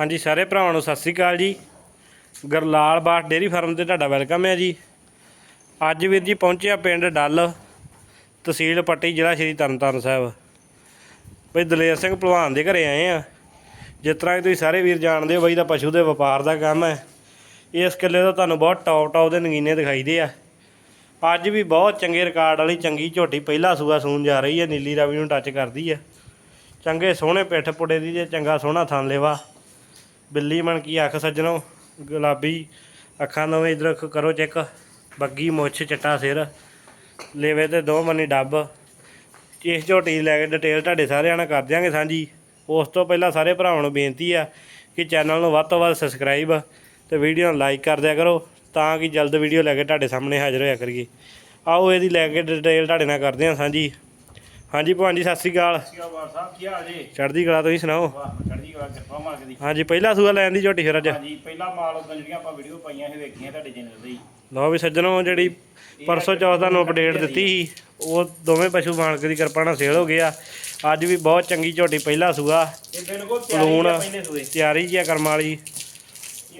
ਹਾਂਜੀ ਸਾਰੇ ਭਰਾਵਾਂ ਨੂੰ ਸਤਿ ਸ੍ਰੀ ਅਕਾਲ ਜੀ। ਗਰਲਾਲ ਬਾਠ ਡੇਰੀ ਫਾਰਮ ਤੇ ਤੁਹਾਡਾ ਵੈਲਕਮ ਹੈ ਜੀ। ਅੱਜ ਵੀਰ ਜੀ ਪਹੁੰਚਿਆ ਪਿੰਡ ਡੱਲ ਤਹਿਸੀਲ ਪੱਟੀ, ਜ਼ਿਲ੍ਹਾ ਸ਼੍ਰੀ ਤਰਨਤਾਰਨ ਸਾਹਿਬ। ਬਈ ਦਲੇਰ ਸਿੰਘ ਭਲਵਾਨ ਦੇ ਘਰੇ ਆਏ ਆ। ਜਿਸ ਤਰ੍ਹਾਂ ਕਿ ਤੁਸੀਂ ਸਾਰੇ ਵੀਰ ਜਾਣਦੇ ਹੋ ਬਈ ਦਾ ਪਸ਼ੂ ਦੇ ਵਪਾਰ ਦਾ ਕੰਮ ਹੈ। ਇਸ ਕਿੱਲੇ ਦਾ ਤੁਹਾਨੂੰ ਬਹੁਤ ਟੌਪ ਟੌਪ ਦੇ ਨਗੀਨੇ ਦਿਖਾਈਦੇ ਆ। ਅੱਜ ਵੀ ਬਹੁਤ ਚੰਗੇ ਰਿਕਾਰਡ ਵਾਲੀ ਚੰਗੀ ਝੋਟੀ ਪਹਿਲਾ ਸੂਆ ਸੂਣ ਜਾ ਰਹੀ ਹੈ। ਨੀਲੀ ਰਾਵੀ ਨੂੰ ਟੱਚ ਕਰਦੀ ਹੈ। ਚੰਗੇ ਸੋਹਣੇ ਪਿੱਠ ਪੁੜੇ ਦੀ ਜੇ ਚੰਗਾ ਸੋਹਣਾ ਥਣ ਲੇਵਾ। ਬਿੱਲੀ ਮਣ ਕੀ ਅੱਖ ਸੱਜਣੋ, ਗੁਲਾਬੀ ਅੱਖਾਂ ਦੋਵੇਂ ਇਧਰ ਕਰੋ ਚੈੱਕ, ਬੱਗੀ, ਮੁੱਛ, ਚਿੱਟਾ ਸਿਰ, ਲੇਵੇ ਤੇ ਦੋ ਮੰਨੀ ਡੱਬ। ਇਸ ਝੋਟੀ ਦੀ ਲੈ ਕੇ ਡਿਟੇਲ ਤੁਹਾਡੇ ਸਾਰਿਆਂ ਨਾਲ ਕਰ ਦਿਆਂਗੇ ਸਾਂਝੀ। ਉਸ ਤੋਂ ਪਹਿਲਾਂ ਸਾਰੇ ਭਰਾਵਾਂ ਨੂੰ ਬੇਨਤੀ ਆ ਕਿ ਚੈਨਲ ਨੂੰ ਵੱਧ ਤੋਂ ਵੱਧ ਸਬਸਕ੍ਰਾਈਬ ਤੇ ਵੀਡੀਓ ਨੂੰ ਲਾਈਕ ਕਰ ਦਿਆ ਕਰੋ ਤਾਂ ਕਿ ਜਲਦ ਵੀਡੀਓ ਲੈ ਕੇ ਤੁਹਾਡੇ ਸਾਹਮਣੇ ਹਾਜ਼ਰ ਹੋਇਆ ਕਰੀਏ। ਆਓ ਇਹਦੀ ਲੈ ਕੇ ਡਿਟੇਲ ਤੁਹਾਡੇ ਨਾਲ ਕਰਦੇ ਹਾਂ ਸਾਂਝੀ। ਹਾਂਜੀ ਭਗਵਾਨ ਜੀ ਸਤਿ ਸ੍ਰੀ ਅਕਾਲ। ਬਾਤ ਸਾਹਿਬ ਕੀ ਹਾਲ ਜੀ ਚੜ੍ਹਦੀ ਕਲਾ ਤੁਸੀਂ ਸੁਣਾਓ? ਵਾਹ ਚੜ੍ਹਦੀ ਕਲਾ ਕਿਰਪਾ ਮਾਲਕ ਦੀ। ਹਾਂਜੀ ਪਹਿਲਾ ਸੂਆ ਲੈਣ ਦੀ ਝੋਟੀ ਫਿਰ ਅੱਜ। ਹਾਂਜੀ ਪਹਿਲਾ ਮਾਲ ਉਦੋਂ ਜਿਹੜੀਆਂ ਆਪਾਂ ਵੀਡੀਓ ਪਾਈਆਂ ਸੀ ਵੇਖੀਆਂ ਤੁਹਾਡੇ ਚੈਨਲ ਤੇ ਹੀ। ਲਓ ਵੀ ਸੱਜਣੋ ਜਿਹੜੀ ਪਰਸੋਂ ਚੌਥ ਤੁਹਾਨੂੰ ਅਪਡੇਟ ਦਿੱਤੀ ਸੀ ਉਹ ਦੋਵੇਂ ਪਸ਼ੂ ਮਾਲਕ ਦੀ ਕਿਰਪਾ ਨਾਲ ਸੇਲ ਹੋ ਗਏ ਆ। ਅੱਜ ਵੀ ਬਹੁਤ ਚੰਗੀ ਝੋਟੀ ਪਹਿਲਾ ਸੂਆ। ਇਹ ਬਿਲਕੁਲ ਤਿਆਰੀ ਲੂਣ ਆ ਪਹਿਲੇ ਸੂਏ। ਤਿਆਰੀ ਜੀ ਆ ਕਰਮ ਵਾਲੀ।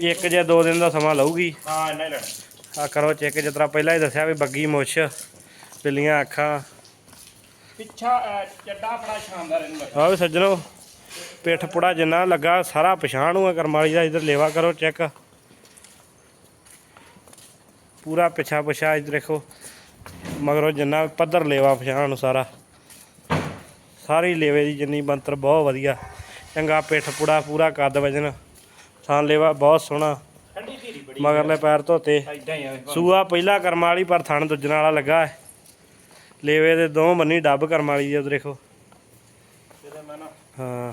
ਇੱਕ ਜਾਂ ਦੋ ਦਿਨ ਦਾ ਸਮਾਂ ਲਊਗੀ। ਹਾਂ ਇੰਨਾ ਹੀ ਲੈਣਾ। ਆ ਕਰੋ ਚੈੱਕ ਜਿਸ ਤਰ੍ਹਾਂ ਪਹਿਲਾਂ ਹੀ ਦੱਸਿਆ ਵੀ ਬੱਗੀ ਮੁੱਛ ਪਿੱਲੀਆਂ ਅੱਖਾਂ। ਪਿੱਛਾ ਅਹ, ਚੱਡਾ ਆਪਣਾ ਸ਼ਾਨਦਾਰ ਇਹਨੂੰ। ਲੱਗਾ ਆਹ ਵੀ ਸੱਜਣੋ ਪਿੱਠ ਪੁੜਾ ਜਿੰਨਾ ਲੱਗਾ ਸਾਰਾ ਪਛਾਣ ਹੋਇਆ ਕਰਮ ਵਾਲੀ ਦਾ ਇਧਰ ਲੇਵਾ ਕਰੋ ਚੈੱਕ। ਪੂਰਾ ਪਿਛਾ ਪਿਛਾ ਇਧਰ ਦੇਖੋ। ਮਗਰੋਂ ਜਿੰਨਾ ਪੱਧਰ ਲੇਵਾ ਪਛਾਣ ਨੂੰ ਸਾਰਾ। ਸਾਰੀ ਲੇਵੇ ਦੀ ਜਿੰਨੀ ਬੰਤਰ ਬਹੁਤ ਵਧੀਆ। ਚੰਗਾ ਪਿੱਠ ਪੁੜਾ ਪੂਰਾ ਕੱਦ ਵਜਨ। ਥਾਂ ਲੇਵਾ ਬਹੁਤ ਸੋਹਣਾ। ਠੰਡੀ ਧੀਰੀ ਬੜੀ ਮਗਰਲੇ ਪੈਰ ਧੋਤੇ। ਐਦਾਂ ਹੀ ਆ। ਵੇਖੋ। ਸੂਆ ਪਹਿਲਾ ਕਰਮ ਵਾਲੀ ਪਰ ਥਣ ਦੁੱਜਣ ਵਾਲਾ ਲੱਗਾ ਹੈ। ਲੇਵੇ ਦੇ ਦੋ ਮੰਨੀ ਡੱਬ ਕਰਮ ਵਾਲੀ ਦੀ ਉਧਰ ਦੇਖੋ ਹਾਂ।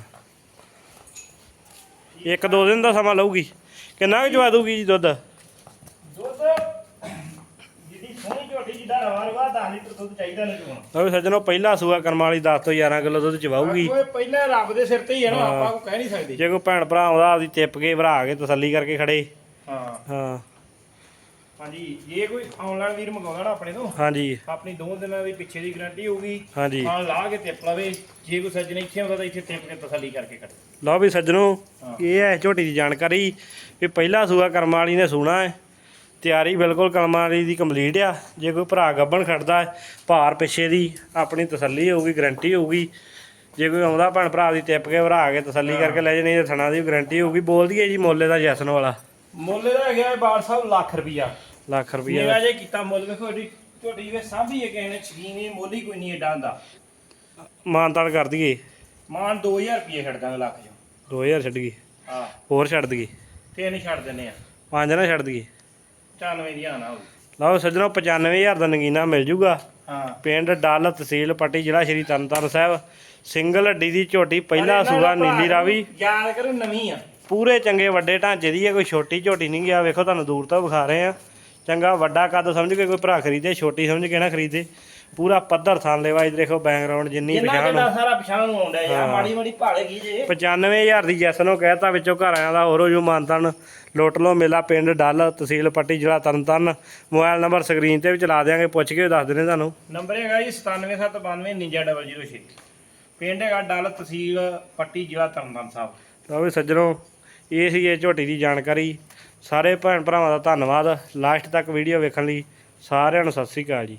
ਇੱਕ ਦੋ ਦਿਨ ਦਾ ਸਮਾਂ ਲਊਗੀ। ਕਿੰਨਾ ਕੁ ਜਵਾ ਦੂਗੀ ਜੀ ਦੁੱਧ? ਦੁੱਧ ਜਿਹੜੀ ਸੋਹਣੀ ਝੋਟੀ ਜਿੱਡਾ ਰਵਾ ਰਵਾ 10 ਲੀਟਰ ਦੁੱਧ ਚਾਹੀਦਾ ਨੇ ਚੋਣ ਲਓ ਵੀ ਸੱਜਣੋ ਪਹਿਲਾ ਸੂਆ ਕਰਮ ਵਾਲੀ 10 ਤੋਂ 11 ਕਿਲੋ ਦੁੱਧ ਚਵਾਊਗੀ। ਕੋਈ ਪਹਿਲਾਂ ਰੱਬ ਦੇ ਸਿਰ ਤੇ ਹੀ ਹੈ ਨਾ। ਆਪਾਂ ਕੋ ਕਹਿ ਨਹੀਂ ਸਕਦੇ। ਜੇ ਕੋਈ ਭੈਣ ਭਰਾ ਆਉਂਦਾ ਆਪਦੀ ਟਿੱਪ ਕੇ ਭਰਾ ਕੇ ਤਸੱਲੀ ਕਰਕੇ ਖੜੇ। ਹਾਂ। ਹਾਂ। ਹਾਂਜੀ ਜੇ ਕੋਈ ਆਨਲਾਈਨ ਵੀਰ ਮੰਗਾਉਂਦਾ ਨਾ ਆਪਣੇ ਤੋਂ ਹਾਂਜੀ। ਆਪਣੀ ਦੋ ਦਿਨਾਂ ਦੀ ਪਿੱਛੇ ਦੀ ਗਾਰੰਟੀ ਹੋਊਗੀ। ਹਾਂਜੀ। ਹਾਂ ਲਾ ਕੇ ਟਿਪ ਲਵੇ ਜੇ ਕੋਈ ਸੱਜਣ ਇੱਥੇ ਆਉਂਦਾ ਤਾਂ ਇੱਥੇ ਟਿਪ ਕੇ ਤਸੱਲੀ ਕਰਕੇ ਕੱਢ। ਲਓ ਵੀ ਸੱਜਣੋ। ਇਹ ਹੈ ਝੋਟੀ ਦੀ ਜਾਣਕਾਰੀ ਵੀ ਪਹਿਲਾ ਸੂਆ ਕਰਮ ਵਾਲੀ ਨੇ ਸੂਣਾ ਹੈ। ਤਿਆਰੀ ਬਿਲਕੁਲ ਕਰਮ ਵਾਲੀ ਦੀ ਕੰਪਲੀਟ ਆ। ਜੇ ਕੋਈ ਭਰਾ ਗੱਬਣ ਖੜਦਾ ਭਾਰ ਪਿੱਛੇ ਦੀ ਆਪਣੀ ਤਸੱਲੀ ਹੋਊਗੀ ਗਾਰੰਟੀ ਹੋਊਗੀ। ਜੇ ਕੋਈ ਆਉਂਦਾ ਭੈਣ ਭਰਾ ਦੀ ਟਿੱਪ ਕੇ ਭਰਾ ਕੇ ਤਸੱਲੀ ਕਰਕੇ ਲੈ ਜੇ ਨਹੀਂ ਤਾਂ ਥਣਾ ਦੀ ਗਾਰੰਟੀ ਹੋਊਗੀ। ਬੋਲਦੀ ਹੈ ਜੀ ਮੋਲੇ ਦਾ ਜੈਸਨ ਵਾਲਾ। ਮੁੱਲ ਦਾ ਹੈਗਾ ਬਾਲ ਸਾਹਿਬ ਲੱਖ ਰੁਪਿਆ ਲੱਖ ਰੁਪਈਆ ਮੇਰਾ ਜੇ ਕੀਤਾ ਮੁੱਲ ਵੇਖੋ ਏਡੀ ਤੁਹਾਡੀ ਵੇ ਸਾਂਭੀ ਹੈ ਕਿਸੇ ਨੇ ਛਕੀਨ ਇਹ ਮੁੱਲ ਹੀ ਕੋਈ ਨਹੀਂ ਏਡਾ ਹੁੰਦਾ। ਮਾਨਤਾਨ ਕਰ ਦਈਏ। ਮਾਨ 2000 ਰੁਪਏ ਛੱਡ ਦਾਂਗੇ ਲੱਖ ਚੋਂ। 2000 ਛੱਡ ਗਈ। ਹਾਂ। ਹੋਰ ਛੱਡ ਦਈਏ। ਫੇਰ ਨਹੀਂ ਛੱਡ ਦਿੰਨੇ ਆ। ਪੰਜ ਨਾ ਛੱਡ ਦਈਏ। 95 ਦੀ ਆਣਾ ਹੋਊ ਲਓ ਸੱਜਣੋ 95000 ਦਾ ਨਗੀਨਾ ਮਿਲ ਜੂਗਾ। ਹਾਂ। ਪਿੰਡ ਡੱਲ ਤਹਿਸੀਲ ਪੱਟੀ ਜ਼ਿਲ੍ਹਾ ਸ਼੍ਰੀ ਤਰਨਤਾਰਨ ਸਾਹਿਬ। ਸਿੰਗਲ ਹੱਡੀ ਦੀ ਝੋਟੀ ਪਹਿਲਾ ਸੂਆ ਨੀਲੀ ਰਾਵੀ। ਯਾਦ ਕਰੋ ਨਵੀਂ ਆ। ਪੂਰੇ ਚੰਗੇ ਵੱਡੇ ਢਾਂਚੇ ਦੀ ਹੈ ਕੋਈ ਛੋਟੀ ਝੋਟੀ ਨਹੀਂ ਗਿਆ। ਵੇਖੋ ਤੁਹਾਨੂੰ ਦੂਰ ਤੋਂ ਵਿਖਾ ਰਹੇ ਆ ਚੰਗਾ ਵੱਡਾ ਕੱਦ ਸਮਝ ਕੇ ਕੋਈ ਭਰਾ ਖਰੀਦੇ ਛੋਟੀ ਸਮਝ ਕੇ ਨਾ ਖਰੀਦੇ। ਪੂਰਾ ਪੱਧਰ ਥਾਂ ਲੈਵਾ ਇਧਰ ਦੇਖੋ ਬੈਕਗ੍ਰਾਉਂਡ ਜਿੰਨੀ ਜਿੰਨਾ ਪਛਾਣ ਕਿਦਾ ਸਾਰਾ ਪਛਾਣ ਨੂੰ ਆਉਂਦਾ ਯਾਰ। ਮਾੜੀ ਮਾੜੀ ਭਾਲੇਗੀ ਜੇ। 95000 ਦੀ ਜੈਸਨੋ ਕਹਿਤਾ ਵਿੱਚੋਂ ਘਰ ਆਇਆਂ ਦਾ ਹੋਰ ਜੂ ਮਾਨਤਨ ਲੁੱਟ ਲੋ ਮੇਲਾ ਪਿੰਡ ਡੱਲ ਤਹਿਸੀਲ ਪੱਟੀ ਜ਼ਿਲ੍ਹਾ ਤਰਨਤਾਰਨ ਮੋਬਾਈਲ ਨੰਬਰ ਸਕਰੀਨ ਤੇ ਵੀ ਚਲਾ ਦਿਆਂਗੇ ਪੁੱਛ ਕੇ ਦੱਸ ਦਿੰਦੇ ਤੁਹਾਨੂੰ। ਨੰਬਰ ਹੈਗਾ ਜੀ 9779299006 ਪਿੰਡ ਹੈਗਾ ਡੱਲ ਤਹਿਸੀਲ ਪੱਟੀ ਜ਼ਿਲ੍ਹਾ ਤਰਨਤਾਰਨ ਸਾਹਿਬ। ਲਓ ਵੀ ਸੱਜਣੋ ਇਹ ਸੀ ਇਹ ਝੋਟੀ ਦੀ ਜਾਣਕਾਰੀ। ਸਾਰੇ ਭੈਣ ਭਰਾਵਾਂ ਦਾ ਧੰਨਵਾਦ। ਲਾਸਟ ਤੱਕ ਵੀਡੀਓ ਵੇਖਣ ਲਈ ਸਾਰਿਆਂ ਨੂੰ ਸਤਿ ਸ੍ਰੀ ਅਕਾਲ ਜੀ।